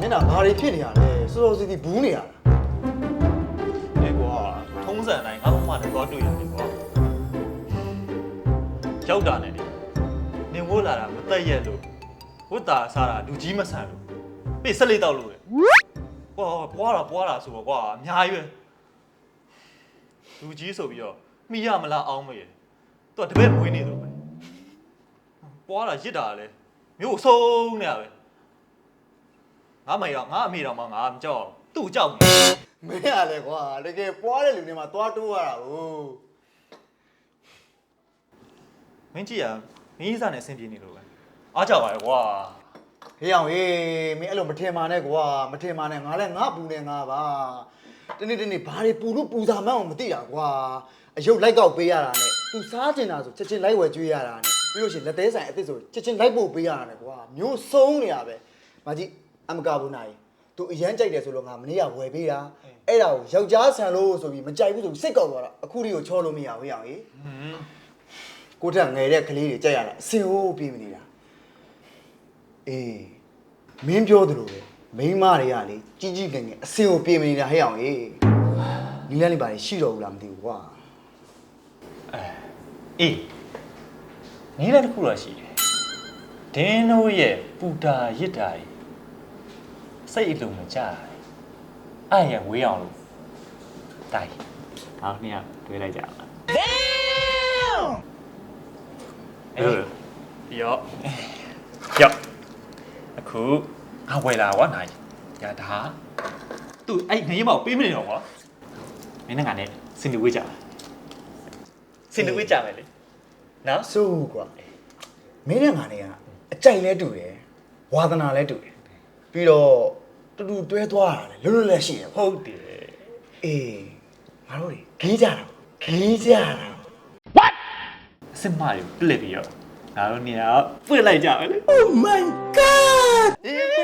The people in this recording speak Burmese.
မျက်နှာဘာတွေဖြစ်နေရလဲစောစောစီစီဘူးနေရတာလေကွာထုံးစံတိုင်းငါ့ဘမနဲ့တော့တွေ့ရတယ်ကွာရောက်တာနဲ့လေနင်ဝတ်လာတာမတက်ရက်လို့ဝတ်တာစားတာလူကြီးမဆန်လို့ပြေဆက်လေးတောက်လို့လေကွာပွားတာပွားတာဆိုတော့ကွာအများကြီးပဲလူကြီးဆိုပြီးတော့မိရမလားအောင်းမရေသူကတပည့်မွေးနေတော့ပဲပွားတာရစ်တာလေမျိုးဆုံးနေရပဲ ငါမေတော့ငါအမေတော့မှငါမကြောက်အောင်သူ့ကြောက်နေမင်းရလဲကွာတကယ်ပွားတဲ့လူတွေမှာသွားတိုးရတာကိုမင်းကြည့်ရမင်းကြီးစားနဲ့အဆင်ပြေနေလို့ပဲအားကြပါရဲ့ကွာဟေးအောင်ဟေးမင်းအဲ့လိုမထင်ပါနဲ့ကွာမထင်ပါနဲ့ငါလဲငါပူနေငါပါတနေ့တနေ့ဘာတွေပူလို့ပူစာမှန်းအောင်မသိတာကွာအယုတ်လိုက်ကောက်ပေးရတာနဲ့သူစားကျင်တာဆိုချက်ချင်းလိုက်ဝယ်ကျွေးရတာနဲ့ပြီးလို့ရှိရင်လက်သေးဆိုင်အစ်စ်ဆိုချက်ချင်းလိုက်ပို့ပေးရတာနဲ့ကွာမျိုးဆုံးနေရပဲမကြီး အမကဘူးနိုင်သူအရန်ကြိုက်တယ်ဆိုတော့ငါမနေ့ကဝယ်ပေးတာအဲ့ဒါကိုယောက်ျားဆန်လို့ဆိုပြီးမကြိုက်ဘူးဆိုပြီးစိတ်ကောက်သွားတာအခုလေးကိုချောလို့မရဘူးဟေးအောင်ဟေးဟွန်းကိုထက်ငယ်တဲ့ကလေးတွေကြက်ရတာအစင်ဟိုးပြေးမနေတာအေးမင်းပြောသလိုပဲမိန်းမတွေကလေကြီးကြီးငယ်ငယ်အစင်ကိုပြေးမနေတာဟဲ့အောင်ဟေးနီလန်းလေးပါလေရှိတော့ဘူးလားမသိဘူးကွာအေးနီးလည်းတစ်ခုတော့ရှိတယ်ဒင်းတို့ရဲ့ပူတာရစ်တာကြီး စိတ်အလုံးမကြတာလေအဲ့ရဝေးအောင်လို့တိုင်းအောင်နှစ်ယောက်တွေ့လိုက်ကြအောင်အေးရောရောအခုအဝယ်လာကွာနိုင်ရတာသူအဲ့နေမောက်ပေးမနေတော့ကွာမင်းနဲ့ငါနဲ့စင်တူဝေးကြပါစင်တူဝေးကြမယ်လေနော်ဆိုးကွာမင်းနဲ့ငါနဲ့ကအကြိုက်လဲတူတယ်ဝါသနာလဲတူတယ် ပြီးတော့တူတူတွဲသွားတာလေလွတ်လွတ်လပ်ရှိတယ်ပေါ့ဟုတ်တယ်အေးငါတို့တွေဂေးကြတာဂေးကြတာအစစ်မတွေပလစ်ပြီးတော့ငါတို့နေရာပွင့်လိုက်ကြမယ်လေ Oh my god အေး